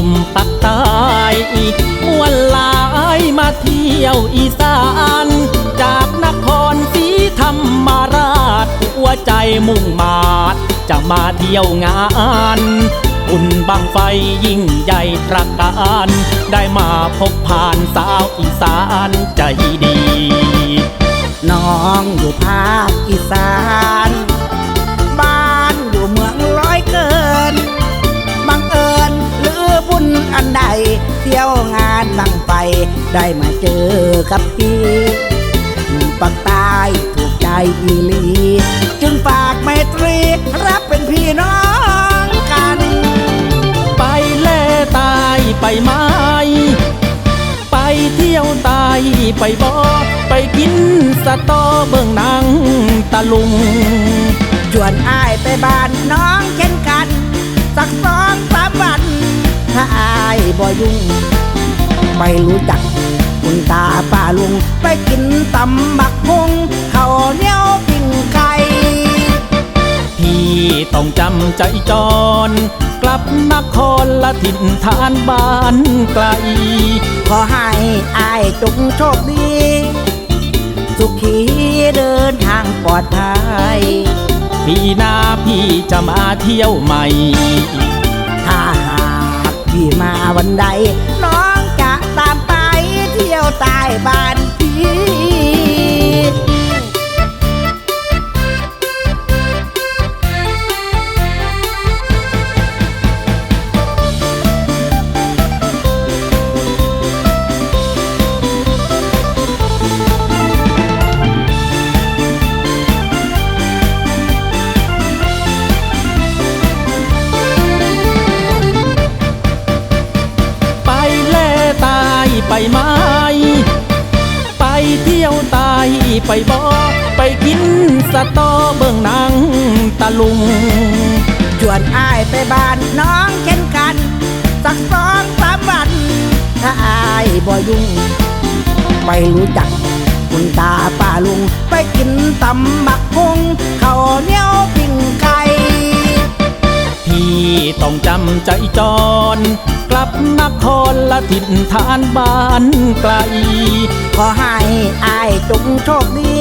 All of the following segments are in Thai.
นุ่มปักใต้มวนลายมาเที่ยวอีสาน จากนครศรีธรรมราชหัวใจมุ่งมาดจะมาเที่ยวงานปุ่นบังไฟยิ่งใหญ่ประการ ได้มาพบผ่านสาวอีสานใจดี น้องอยู่ภาคอีสาน อันใด เที่ยวงานบังไปได้มาเจอกับพี่หนุ่มปักใต้ถูกใจอีลี จึงฝากไมตรีรับเป็นพี่น้องกัน ไปเล่ตายไปไหมไปเที่ยวตายไปบอไปกินสะตอเบิ่งนังตะลุงชวนอ้ายไปบ้านน้องเช่นกัน สักสองสามวันถ้าอา บ่ยุ่งไม่รู้จักคุณตาป้าลุง ไปกินตำบักฮงเข้าเนี้ยวปิ้งไก่พี่ต้องจำใจจร กลับนครละถิ่นฐานบ้านไกล ขอให้อ้ายจงโชคดี สุขีเดินทางปลอดภัยพี่น้าพี่จะมาเที่ยวใหม่ พี่มาวันใด น้องจะตามไปเที่ยวใต้บ้านพี่ ไปบอไปกินสะตอเบิ่งนังตะลุงชวนอ้ายไปบ้านน้องเช่นกัน สักสองสามวัน ถ้าอ้ายบ่ยุ่ง ไปรู้จักคุณตาป้าลุง ไปกินตำบักฮงข้าวเหนียวปิ้งไก่พี่ต้องจำใจจร กลับนครละถิ่นฐานบ้านไกล ขอให้อ้ายจงโชคดี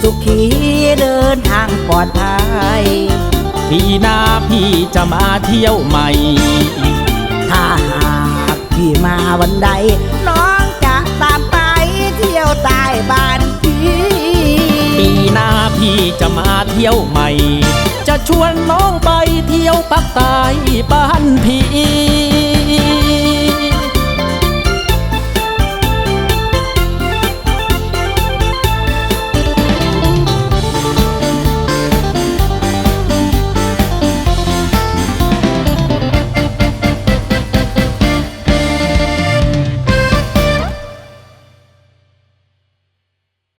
สุขีเดินทางปลอดภัยพี่นาพี่จะมาเที่ยวใหม่ ถ้าหากพี่มาวันใด น้องจะตามไปเที่ยวใต้บ้านพี่ปีหน้าพี่จะมาเที่ยวใหม่ จะชวนน้องไปเที่ยวปักใต้บ้านพ